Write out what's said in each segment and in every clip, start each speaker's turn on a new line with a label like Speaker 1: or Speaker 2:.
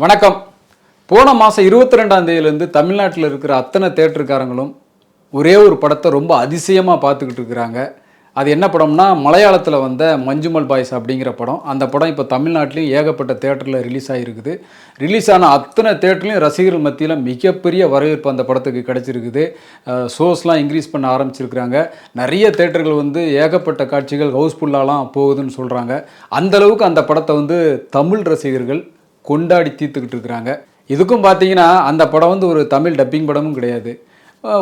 Speaker 1: வணக்கம். போன மாதம் இருபத்தி ரெண்டாம் தேதியிலேருந்து தமிழ்நாட்டில் இருக்கிற அத்தனை தேட்டருக்காரங்களும் ஒரே ஒரு படத்தை ரொம்ப அதிசயமாக பார்த்துக்கிட்டு இருக்கிறாங்க. அது என்ன படம்னா மலையாளத்தில் வந்த மஞ்சுமல் பாய்ஸ் அப்படிங்கிற படம். அந்த படம் இப்போ தமிழ்நாட்டிலையும் ஏகப்பட்ட தேட்டரில் ரிலீஸ் ஆகிருக்குது ரிலீஸ் ஆன அத்தனை தேட்டர்லையும் ரசிகர்கள் மத்தியில் மிகப்பெரிய வரவேற்பு அந்த படத்துக்கு கிடச்சிருக்குது. ஷோஸ்லாம் இன்க்ரீஸ் பண்ண ஆரம்பிச்சிருக்கிறாங்க. நிறைய தேட்டர்கள் வந்து ஏகப்பட்ட காட்சிகள் ஹவுஸ்ஃபுல்லாலாம் போகுதுன்னு சொல்கிறாங்க அந்த அளவுக்கு அந்த படத்தை வந்து தமிழ் ரசிகர்கள் கொண்டாடி தீர்த்துக்கிட்டு இருக்கிறாங்க. இதுக்கும் பார்த்தீங்கன்னா அந்த படம் வந்து ஒரு தமிழ் டப்பிங் படமும் கிடையாது.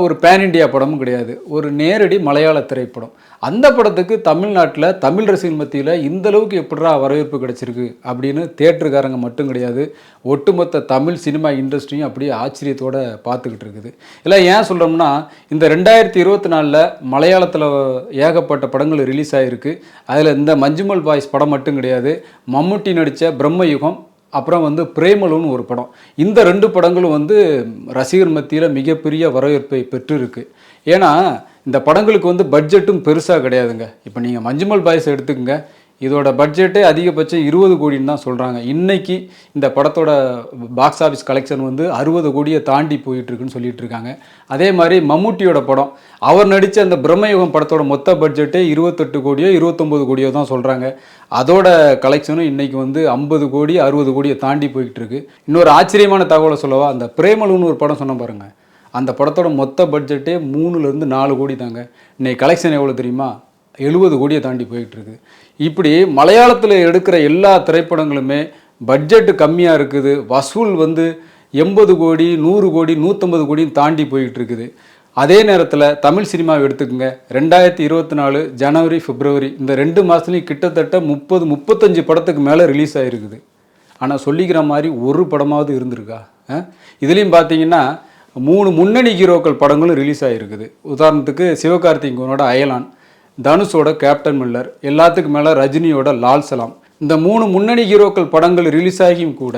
Speaker 1: ஒரு பேன் இண்டியா படமும் கிடையாது. ஒரு நேரடி மலையாள திரைப்படம். அந்த படத்துக்கு தமிழ்நாட்டில் தமிழ் ரசிகர் மத்தியில் இந்த அளவுக்கு வரவேற்பு கிடச்சிருக்கு அப்படின்னு தேட்டருக்காரங்க மட்டும் கிடையாது. ஒட்டுமொத்த தமிழ் சினிமா இண்டஸ்ட்ரியும் அப்படியே ஆச்சரியத்தோடு பார்த்துக்கிட்டு இருக்குது. இல்லை ஏன் சொல்கிறோம்னா இந்த ரெண்டாயிரத்தி இருபத்தி நாலில் மலையாளத்தில் ஏகப்பட்ட படங்கள் ரிலீஸ் ஆகிருக்கு அதில் இந்த மஞ்சுமல் பாய்ஸ் படம் மட்டும் கிடையாது. மம்முட்டி நடித்த பிரம்மயுகம் அப்புறம் வந்து பிரேமலுன்னு ஒரு படம். இந்த ரெண்டு படங்களும் வந்து ரசிகர் மத்தியில் மிகப்பெரிய வரவேற்பை பெற்றிருக்கு. ஏன்னா இந்த படங்களுக்கு வந்து பட்ஜெட்டும் பெருசாக கிடையாதுங்க. இப்போ நீங்கள் மஞ்சுமல் பாய்ஸ் எடுத்துக்கங்க. இதோட பட்ஜெட்டே அதிகபட்சம் இருபது கோடின்னு தான் சொல்கிறாங்க இன்னைக்கு இந்த படத்தோட பாக்ஸ் ஆஃபீஸ் கலெக்ஷன் வந்து அறுபது கோடியை தாண்டி போயிட்டுருக்குன்னு சொல்லிட்டு இருக்காங்க அதே மாதிரி மம்முட்டியோட படம் அவர் நடித்த அந்த பிரம்மயுகம் படத்தோட மொத்த பட்ஜெட்டே இருபத்தெட்டு கோடியோ இருபத்தொம்போது கோடியோ தான் சொல்கிறாங்க அதோட கலெக்ஷனும் இன்றைக்கி வந்து ஐம்பது கோடி அறுபது கோடியை தாண்டி போய்கிட்டு இருக்கு இன்னொரு ஆச்சரியமான தகவலை சொல்லவா அந்த பிரேமலுன்னு ஒரு படம் சொன்ன பாருங்கள் அந்த படத்தோட மொத்த பட்ஜெட்டே மூணுலேருந்து நாலு கோடி தாங்க. இன்னைக்கு கலெக்ஷன் எவ்வளோ தெரியுமா? எழுபது கோடியை தாண்டி போயிட்டுருக்கு. இப்படி மலையாளத்தில் எடுக்கிற எல்லா திரைப்படங்களுமே பட்ஜெட்டு கம்மியாக இருக்குது. வசூல் வந்து எண்பது கோடி நூறு கோடி நூற்றம்பது கோடியும் தாண்டி போயிட்டுருக்குது. அதே நேரத்தில் தமிழ் சினிமாவை எடுத்துக்கோங்க. ரெண்டாயிரத்தி இருபத்தி நாலு ஜனவரி பிப்ரவரி இந்த ரெண்டு மாதத்துலேயும் கிட்டத்தட்ட முப்பது முப்பத்தஞ்சு படத்துக்கு மேலே ரிலீஸ் ஆகிருக்குது ஆனால் சொல்லிக்கிற மாதிரி ஒரு படமாவது இருந்திருக்கா? இதுலேயும் பார்த்தீங்கன்னா மூணு முன்னணி ஹீரோக்கள் படங்களும் ரிலீஸ் ஆகிருக்குது உதாரணத்துக்கு சிவகார்த்திகேயனோட அயலான். தனுஷோட கேப்டன் மில்லர் எல்லாத்துக்கும் மேலே ரஜினியோட லால் சலாம். இந்த மூணு முன்னணி ஹீரோக்கள் படங்கள் ரிலீஸ் ஆகியும் கூட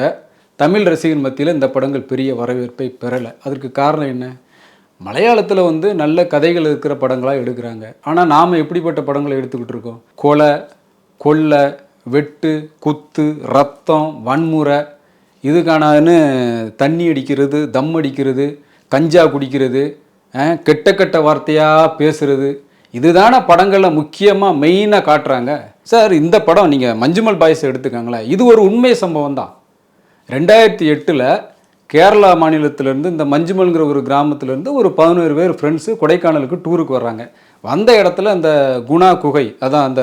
Speaker 1: தமிழ் ரசிகர் மத்தியில் இந்த படங்கள் பெரிய வரவேற்பை பெறலை. அதற்கு காரணம் என்ன? மலையாளத்தில் வந்து நல்ல கதைகள் இருக்கிற படங்களாக எடுக்கிறாங்க. ஆனால் நாம் எப்படிப்பட்ட படங்களை எடுத்துக்கிட்டு இருக்கோம்? கொலை கொள்ளை வெட்டு குத்து ரத்தம் வன்முறை இதுக்கானன்னு தண்ணி அடிக்கிறது தம் அடிக்கிறது கஞ்சா குடிக்கிறது கெட்ட கெட்ட வார்த்தையாக பேசுகிறது இதுதான படங்களில் முக்கியமாக மெயினாக காட்டுறாங்க. சார் இந்த படம் நீங்கள் மஞ்சுமல் பாய்ஸ் எடுத்துக்கோங்களேன். இது ஒரு உண்மை சம்பவம் தான். ரெண்டாயிரத்தி எட்டில் கேரளா மாநிலத்திலேருந்து இந்த மஞ்சுமல்ங்கிற ஒரு கிராமத்துலேருந்து ஒரு பதினோரு பேர் ஃப்ரெண்ட்ஸு கொடைக்கானலுக்கு டூருக்கு வர்றாங்க. வந்த இடத்துல அந்த குணா குகை அதான் அந்த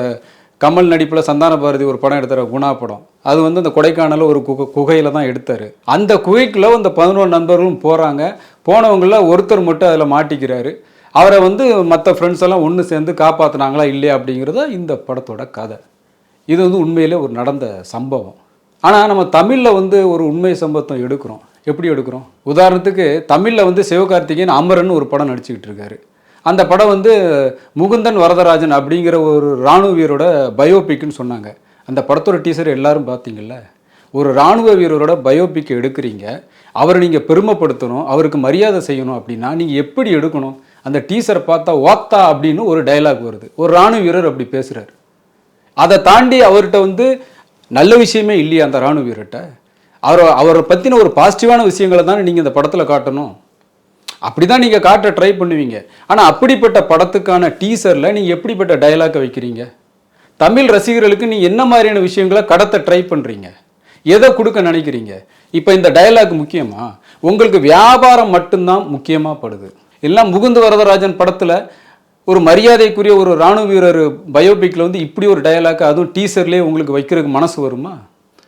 Speaker 1: கமல் நடிப்பில் சந்தான பாரதி ஒரு படம் எடுத்தார் குணா படம். அது வந்து அந்த கொடைக்கானலில் ஒரு குகை குகையில் தான் எடுத்தார். அந்த குகைக்குள்ளே அந்த பதினோரு நண்பர்களும் போகிறாங்க போனவங்களில் ஒருத்தர் மட்டும் அதில் மாட்டிக்கிறாரு. அவரை வந்து மற்ற ஃப்ரெண்ட்ஸ் எல்லாம் ஒன்று சேர்ந்து காப்பாற்றினாங்களா இல்லையா அப்படிங்கிறத இந்த படத்தோட கதை. இது வந்து உண்மையிலே ஒரு நடந்த சம்பவம். ஆனால் நம்ம தமிழில் வந்து ஒரு உண்மை சம்பவத்தை எடுக்கிறோம். எப்படி எடுக்கிறோம்? உதாரணத்துக்கு தமிழில் வந்து சிவகார்த்திகேயன் அமரன் ஒரு படம் நடிச்சுக்கிட்டு இருக்காரு. அந்த படம் வந்து முகுந்தன் வரதராஜன் அப்படிங்கிற ஒரு இராணுவ வீரரோட பயோபிக்னு சொன்னாங்க. அந்த படத்தோட டீசர் எல்லாரும் பார்த்தீங்கல்ல? ஒரு இராணுவ வீரரோட பயோபிக் எடுக்கிறீங்க. அவரை நீங்கள் பெருமைப்படுத்தணும் அவருக்கு மரியாதை செய்யணும் அப்படின்னா நீங்கள் எப்படி எடுக்கணும்? அந்த டீசரை பார்த்தா ஓத்தா அப்படின்னு ஒரு டயலாக் வருது. ஒரு இராணுவ வீரர் அப்படி பேசுகிறார் அதை தாண்டி அவர்கிட்ட வந்து நல்ல விஷயமே இல்லையா அந்த ராணுவ வீரர்கிட்ட. அவர் அவரை பற்றின ஒரு பாசிட்டிவான விஷயங்களை தானே நீங்கள் இந்த படத்தில் காட்டணும். அப்படி தான் நீங்கள் காட்ட ட்ரை பண்ணுவீங்க. ஆனால் அப்படிப்பட்ட படத்துக்கான டீசரில் நீங்கள் எப்படிப்பட்ட டைலாக்கை வைக்கிறீங்க? தமிழ் ரசிகர்களுக்கு நீ என்ன மாதிரியான விஷயங்களை கடத்த ட்ரை பண்ணுறீங்க எதை கொடுக்க நினைக்கிறீங்க? இப்போ இந்த டயலாக் முக்கியமா? உங்களுக்கு வியாபாரம் மட்டும்தான் முக்கியமாக படுது. எல்லாம் முகுந்த வரதராஜன் படத்தில் ஒரு மரியாதைக்குரிய ஒரு ராணுவ வீரர் பயோபிக்கில் வந்து இப்படி ஒரு டயலாக் அதுவும் டீசர்லேயே உங்களுக்கு வைக்கிறதுக்கு மனசு வருமா?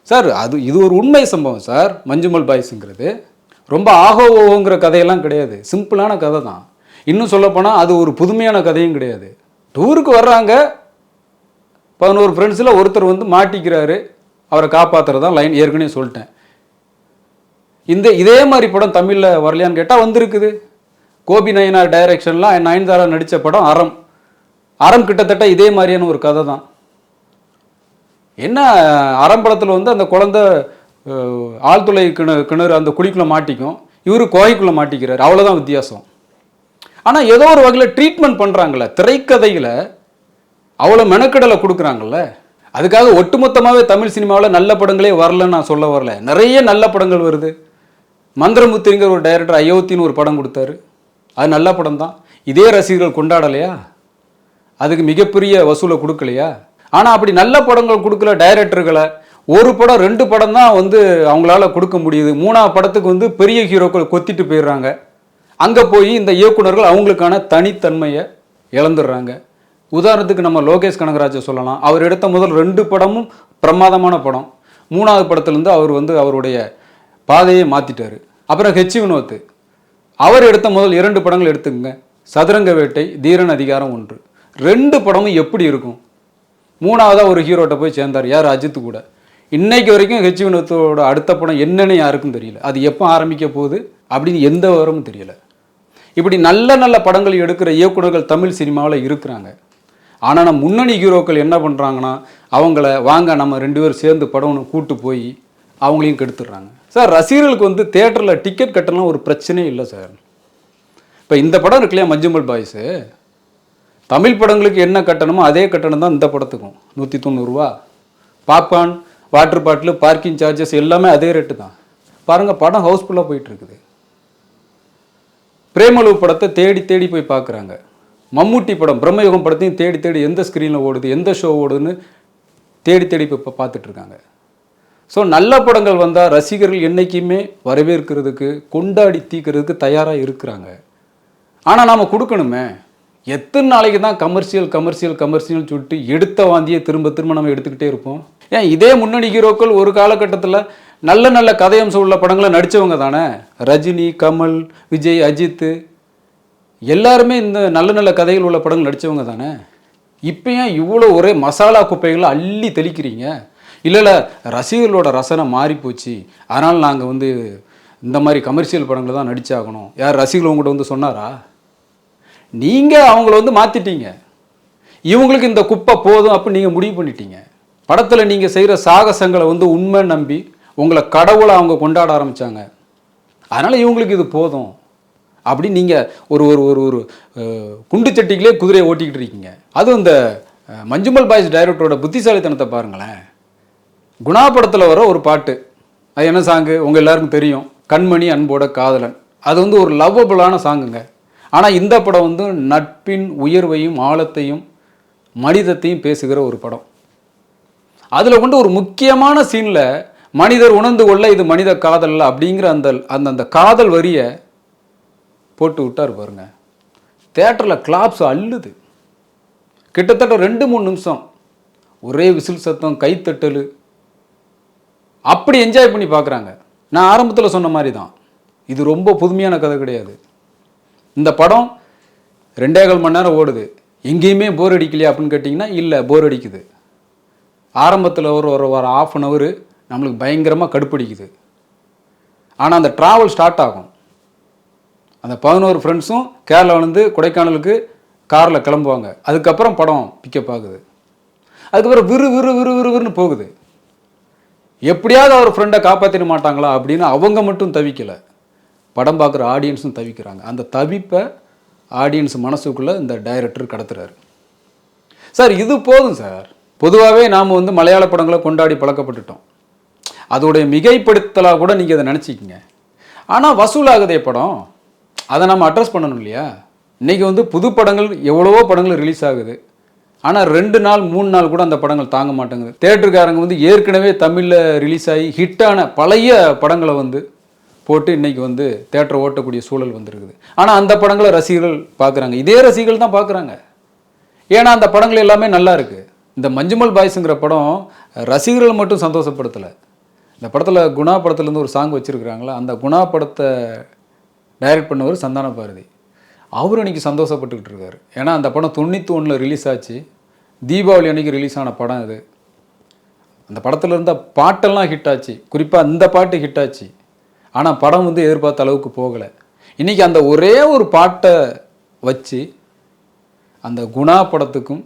Speaker 1: சார் அது இது ஒரு உண்மை சம்பவம் சார் மஞ்சுமல் பாய்ஸுங்கிறது. ரொம்ப ஆகோ ஓங்கிற கதையெல்லாம் கிடையாது. சிம்பிளான கதை தான். இன்னும் சொல்லப்போனால் அது ஒரு புதுமையான கதையும் கிடையாது. டூருக்கு வர்றாங்க. பதினோரு ஃப்ரெண்ட்ஸில் ஒருத்தர் வந்து மாட்டிக்கிறாரு. அவரை காப்பாற்றுறதான் லைன் ஏற்கனவே சொல்லிட்டேன். இந்த இதே மாதிரி படம் தமிழில் வரலையான்னு கேட்டால் வந்திருக்குது. கோபி நயனார் டைரக்ஷன்லாம் நயன்தாரா நடித்த படம் அறம். அறம் கிட்டத்தட்ட இதே மாதிரியான ஒரு கதை தான். என்ன அறம் படத்தில் வந்து அந்த குழந்தை ஆழ்துளை கிணறு கிணறு அந்த குழிக்குள்ளே மாட்டிக்கும். இவர் கோகைக்குள்ளே மாட்டிக்கிறார். அவ்வளோதான் வித்தியாசம். ஆனால் ஏதோ ஒரு வகையில் ட்ரீட்மெண்ட் பண்ணுறாங்கல்ல திரைக்கதையில் அவ்வளோ மெனக்கடலை கொடுக்குறாங்கல்ல. அதுக்காக ஒட்டுமொத்தமாகவே தமிழ் சினிமாவில் நல்ல படங்களே வரலன்னு நான் சொல்ல வரல. நிறைய நல்ல படங்கள் வருது. மந்திரமுத்திரிங்கிற ஒரு டைரக்டர் அயோத்தின்னு ஒரு படம் கொடுத்தாரு. அது நல்ல படம் தான் இதே ரசிகர்கள் கொண்டாடலையா? அதுக்கு மிகப்பெரிய வசூலை கொடுக்கலையா? ஆனால் அப்படி நல்ல படங்கள் கொடுக்கல டைரக்டர்களை. ஒரு படம் ரெண்டு படம் தான் வந்து அவங்களால கொடுக்க முடியுது. மூணாவது படத்துக்கு வந்து பெரிய ஹீரோக்கள் கொத்திட்டு போயிடுறாங்க. அங்கே போய் இந்த இயக்குனர்கள் அவங்களுக்கான தனித்தன்மையை இழந்துடுறாங்க. உதாரணத்துக்கு நம்ம லோகேஷ் கனகராஜை சொல்லலாம். அவர் எடுத்த முதல் ரெண்டு படமும் பிரமாதமான படம். மூணாவது படத்துலேருந்து அவர் வந்து அவருடைய பாதையை மாற்றிட்டார் அப்புறம் ஹெச் வினோத். அவர் எடுத்த முதல் இரண்டு படங்கள் எடுத்துக்கங்க. சதுரங்க வேட்டை தீரன் அதிகாரம் ஒன்று. ரெண்டு படமும் எப்படி இருக்கும்? மூணாவதாக ஒரு ஹீரோட்ட போய் சேர்ந்தார் யார்? அஜித் கூட. இன்னைக்கு வரைக்கும் ஹெச் வினோத்தோட அடுத்த படம் என்னன்னு யாருக்கும் தெரியல. அது எப்போ ஆரம்பிக்க போகுது அப்படின்னு எந்த விவரமும் தெரியல. இப்படி நல்ல நல்ல படங்கள் எடுக்கிற இயக்குனர்கள் தமிழ் சினிமாவில் இருக்கிறாங்க. ஆனால் நம்ம முன்னணி ஹீரோக்கள் என்ன பண்ணுறாங்கன்னா அவங்கள வாங்க நம்ம ரெண்டு பேரும் சேர்ந்து படம் கூட்டு போய் அவங்களையும் கெடுத்துடுறாங்க. சார் ரசிகர்களுக்கு வந்து தேட்டரில் டிக்கெட் கட்டலாம் ஒரு பிரச்சனையே இல்லை சார். இப்போ இந்த படம் இருக்கு இல்லையா மஞ்சுமல் பாய்ஸு? தமிழ் படங்களுக்கு என்ன கட்டணமோ அதே கட்டணம் தான் இந்த படத்துக்கும். நூற்றி தொண்ணூறுரூவா popcorn water bottle parking charges எல்லாமே அதே ரேட்டு தான். பாருங்கள் படம் ஹவுஸ்ஃபுல்லாக போயிட்டுருக்குது. பிரேமலு படத்தை தேடி தேடி போய் பார்க்குறாங்க மம்முட்டி படம் பிரம்மயுகம் படத்தையும் தேடி தேடி எந்த ஸ்க்ரீனில் ஓடுது எந்த ஷோ ஓடுதுன்னு தேடி தேடி இப்போ பார்த்துட்ருக்காங்க ஸோ நல்ல படங்கள் வந்தால் ரசிகர்கள் என்றைக்குமே வரவேற்கிறதுக்கு கொண்டாடி தீக்கிறதுக்கு தயாராக இருக்கிறாங்க. ஆனால் நாம் கொடுக்கணுமே. எத்தனை நாளைக்கு தான் கமர்ஷியல் கமர்ஷியல் கமர்ஷியல் சொல்லிட்டு எடுத்த வாந்தியை திரும்ப திரும்ப நம்ம எடுத்துக்கிட்டே இருப்போம். ஏன் இதே முன்னணி ஹீரோக்கள் ஒரு காலகட்டத்தில் நல்ல நல்ல கதையம்சம் உள்ள படங்களை நடித்தவங்க தானே? ரஜினி கமல் விஜய் அஜித் எல்லாருமே இந்த நல்ல நல்ல கதைகள் உள்ள படங்கள் நடித்தவங்க தானே? இப்போ ஏன் இவ்வளோ ஒரே மசாலா குப்பைகளை அள்ளி தெளிக்கிறீங்க? இல்லை இல்லை ரசிகர்களோட ரசனை மாறி போச்சு. அதனால் நாங்கள் வந்து இந்த மாதிரி கமர்ஷியல் படங்களை தான் நடிச்சாகணும். யார் ரசிகர்கள் உங்கள்கிட்ட வந்து சொன்னாரா? நீங்கள் அவங்கள வந்து மாற்றிட்டீங்க இவங்களுக்கு இந்த குப்பை போதும் அப்படின்னு நீங்கள் முடிவு பண்ணிட்டீங்க. படத்தில் நீங்கள் செய்கிற சாகசங்களை வந்து உண்மை நம்பி உங்களை கடவுளை அவங்க கொண்டாட ஆரம்பித்தாங்க அதனால் இவங்களுக்கு இது போதும். அப்படி நீங்கள் ஒரு ஒரு ஒரு ஒரு குண்டு சட்டிகளே குதிரையை ஓட்டிக்கிட்டு இருக்கீங்க. அதுவும் இந்த மஞ்சுமல் பாய்ஸ் டைரக்டரோட புத்திசாலித்தனத்தை பாருங்களேன். குணா படத்தில் வர ஒரு பாட்டு. அது என்ன சாங்கு உங்கள் எல்லாருக்கும் தெரியும். கண்மணி அன்போட காதலன். அது வந்து ஒரு லவ்வபுளான சாங்குங்க ஆனால் இந்த படம் வந்து நட்பின் உயர்வையும் ஆழத்தையும் மனிதத்தையும் பேசுகிற ஒரு படம். அதில் கொண்டு ஒரு முக்கியமான சீனில் மனிதர் உணர்ந்து கொள்ள இது மனித காதல் அப்படிங்கிற அந்த அந்த அந்த காதல் வரியை போட்டு விட்டார் பாருங்க. தேட்டரில் கிளாப்ஸ் அள்ளுது. கிட்டத்தட்ட ரெண்டு மூணு நிமிஷம். ஒரே விசில் சத்தம் கைத்தட்டல். அப்படி என்ஜாய் பண்ணி பார்க்குறாங்க. நான் ஆரம்பத்தில் சொன்ன மாதிரி தான் இது ரொம்ப புதுமையான கதை கிடையாது. இந்த படம் ரெண்டே கால் மணி நேரம் ஓடுது. எங்கேயுமே போர் அடிக்கலையா அப்படின்னு கேட்டிங்கன்னா இல்லை போர் அடிக்குது. ஆரம்பத்தில் ஒரு ஒரு ஒரு ஆஃப் அன் ஹவர் நம்மளுக்கு பயங்கரமாக கடுப்படிக்குது. ஆனால் அந்த ட்ராவல் ஸ்டார்ட் ஆகும். அந்த பதினோரு ஃப்ரெண்ட்ஸும் கேரளாவிலேருந்து கொடைக்கானலுக்கு காரில் கிளம்புவாங்க. அதுக்கப்புறம் படம் பிக்கப் ஆகுது. அதுக்கப்புறம் விறு விறு விறு விறு விறுன்னு போகுது. எப்படியாவது அவர் ஃப்ரெண்டை காப்பாற்றிட மாட்டாங்களா அப்படின்னு அவங்க மட்டும் தவிக்கலை. படம் பார்க்குற ஆடியன்ஸும் தவிக்கிறாங்க. அந்த தவிப்பை ஆடியன்ஸ் மனசுக்குள்ளே இந்த டைரக்டர் கடத்துறாரு. சார் இது போதும் சார் பொதுவாகவே நாம் வந்து மலையாள படங்களை கொண்டாடி பழக்கப்பட்டுட்டோம். அதோடைய மிகைப்படுத்தலாக கூட நீங்கள் அதை நினச்சிக்கிங்க. ஆனால் வசூலாகுதே படம். அதை நம்ம அட்ரஸ் பண்ணணும் இல்லையா? இன்றைக்கி வந்து புது படங்கள் எவ்வளவோ படங்கள் ரிலீஸ் ஆகுது. ஆனால் ரெண்டு நாள் மூணு நாள் கூட அந்த படங்கள் தாங்க மாட்டேங்குது. தேட்டருக்காரங்க வந்து ஏற்கனவே தமிழில் ரிலீஸ் ஆகி ஹிட்டான பழைய படங்களை வந்து போட்டு இன்றைக்கி வந்து தேட்டரை ஓட்டக்கூடிய சூழல் வந்திருக்குது. ஆனால் அந்த படங்களை ரசிகர்கள் பார்க்குறாங்க இதே ரசிகர்கள் தான் பார்க்குறாங்க ஏன்னா அந்த படங்கள் எல்லாமே நல்லா இருக்குது இந்த மஞ்சுமல் பாய்ஸுங்கிற படம் ரசிகர்கள் மட்டும் சந்தோஷப்படுத்தலை. இந்த படத்தில் குணா படத்துலேருந்து ஒரு சாங் வச்சுருக்குறாங்களா? அந்த குணா படத்தை டைரக்ட் பண்ணவர் சந்தான பாரதி அவர் அன்றைக்கி சந்தோஷப்பட்டுக்கிட்டு இருக்காரு. ஏன்னா அந்த படம் தொண்ணூற்றி ஒன்றில் ரிலீஸ் ஆச்சு. தீபாவளி அன்றைக்கி ரிலீஸ் ஆன படம் இது அந்த படத்தில் இருந்த பாட்டெல்லாம் ஹிட் ஆச்சு. குறிப்பாக இந்த பாட்டு ஹிட் ஆச்சு. ஆனால் படம் வந்து எதிர்பார்த்த அளவுக்கு போகலை. இன்றைக்கி அந்த ஒரே ஒரு பாட்டை வச்சு அந்த குணா படத்துக்கும்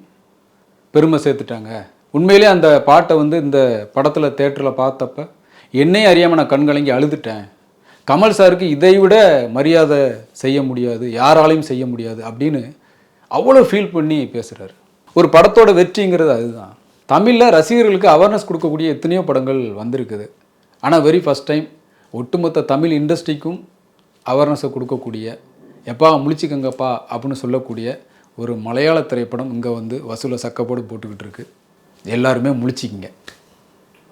Speaker 1: பெருமை சேர்த்துட்டாங்க. உண்மையிலே அந்த பாட்டை வந்து இந்த படத்தில் தேட்டரில் பார்த்தப்ப என்னையும் அறியாமல் நான் கண்கலங்கி அழுதுட்டேன். கமல் சாருக்கு இதை விட மரியாதை செய்ய முடியாது யாராலையும் செய்ய முடியாது அப்படின்னு அவ்வளோ ஃபீல் பண்ணி பேசுகிறாரு ஒரு படத்தோட வெற்றிங்கிறது அதுதான். தமிழில் ரசிகர்களுக்கு அவேர்னஸ் கொடுக்கக்கூடிய எத்தனையோ படங்கள் வந்திருக்குது. ஆனால் வெரி ஃபஸ்ட் டைம் ஒட்டுமொத்த தமிழ் இண்டஸ்ட்ரிக்கும் அவேர்னஸை கொடுக்கக்கூடிய எப்பா முழிச்சுக்கங்கப்பா அப்படின்னு சொல்லக்கூடிய ஒரு மலையாள திரைப்படம் இங்கே வந்து வசூலை சக்கப்போடு போட்டுக்கிட்டு இருக்கு. எல்லாருமே முழிச்சிக்கிங்க.